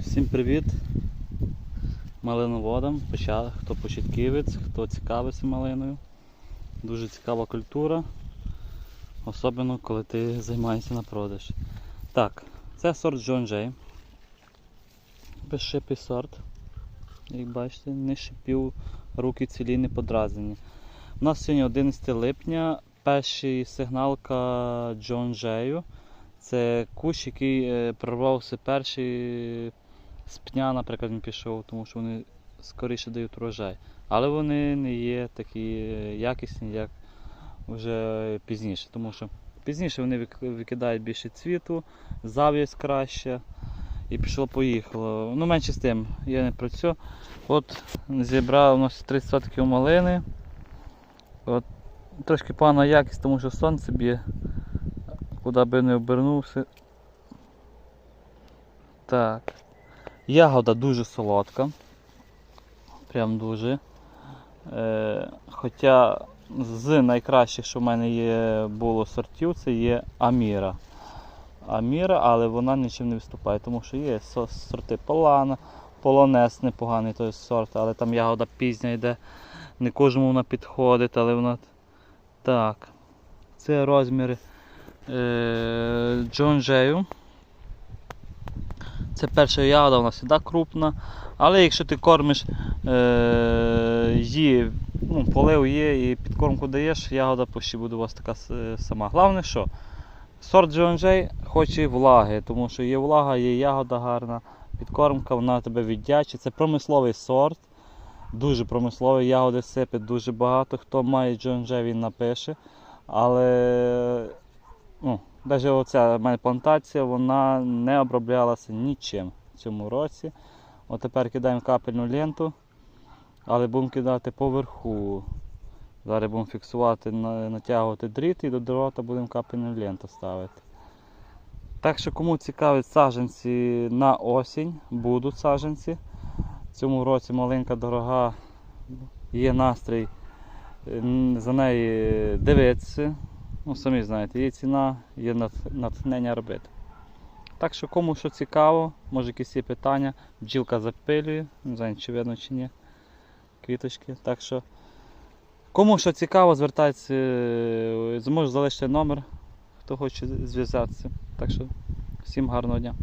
Всім привіт малиноводам, хто початківець, хто цікавиться малиною. Дуже цікава культура, особливо коли ти займаєшся на продаж. Так, це сорт Джон Джей. Безшипий сорт. Як бачите, не шипів, руки цілі не подразнені. У нас сьогодні 11 липня, перший сигналка Джон Джею. Це кущ, який е, прорвався перший з пня, наприклад, він пішов, тому що вони скоріше дають урожай. Але вони не є такі якісні, як вже пізніше. Тому що пізніше вони викидають більше цвіту, зав'язь краще. І пішло-поїхало. Ну, менше з тим, я не про це. От зібрав у нас 30% малини. От, трошки погана якість, тому що сонце б'є. Куди би не обернувся. Так. Ягода дуже солодка. Прям дуже. Е, хоча з найкращих, що в мене є, було сортів, це є Аміра. Аміра, але вона нічим не виступає, тому що є сорти Полана, Полонез непоганий той сорт, але там ягода пізня йде. Не кожному вона підходить, але вона. Так. Це розміри е, Джон Джею. Це перша ягода, вона завжди крупна. Але якщо ти кормиш е, ну, полив є і підкормку даєш, ягода почти буде у вас така сама. Головне що? Сорт Джон Джей хоче влаги, тому що є влага, є ягода гарна, підкормка, вона тебе віддячить. Це промисловий сорт, дуже промисловий, ягоди сипить дуже багато. Хто має Джон Джей, він напише. Але ну, навіть оця мене плантація, вона не оброблялася нічим в цьому році. От тепер кидаємо капельну ленту, але будемо кидати поверху. Зараз будемо фіксувати, натягувати дріт і до дрота будемо капельну ленту ставити. Так що кому цікавить саджанці на осінь, будуть саджанці. В цьому році маленька дорога, є настрій за неї дивитися. Ну, самі знаєте, є ціна, є натхнення робити. Так що кому що цікаво, може якісь є питання, бджілка запилює, не знаю, чи видно чи ні. Квіточки. Так що кому що цікаво, звертайтеся, е, зможу залишити номер, хто хоче зв'язатися. Так що всім гарного дня.